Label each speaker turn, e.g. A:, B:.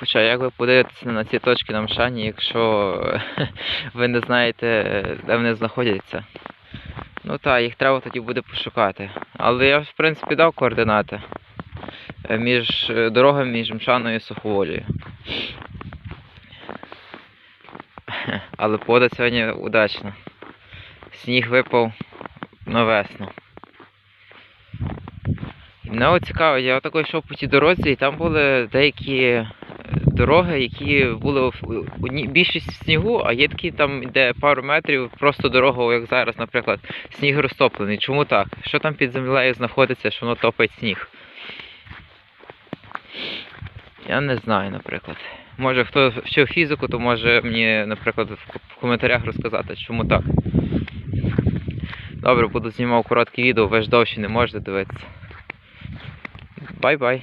A: Хоча як ви подивитеся на ці точки на Мшані, якщо ви не знаєте, де вони знаходяться? Ну так, їх треба тоді буде пошукати. Але я, в принципі, дав координати е, між е, дорогами між Мшаною і Суховолею. Але погода сьогодні удачна. Сніг випав на весну. І мене цікаво, я отако йшов по тій дорозі, і там були деякі дороги, які були в більшість в снігу, а є такі там, де пару метрів, просто дорога, як зараз, наприклад, сніг розтоплений. Чому так? Що там під землею знаходиться, що воно топить сніг? Я не знаю, наприклад. Може хто вчив фізику, то може мені, наприклад, в коментарях розказати, чому так. Добре, буду знімав коротке відео, ви ж довше не можете дивитися. Бай-бай.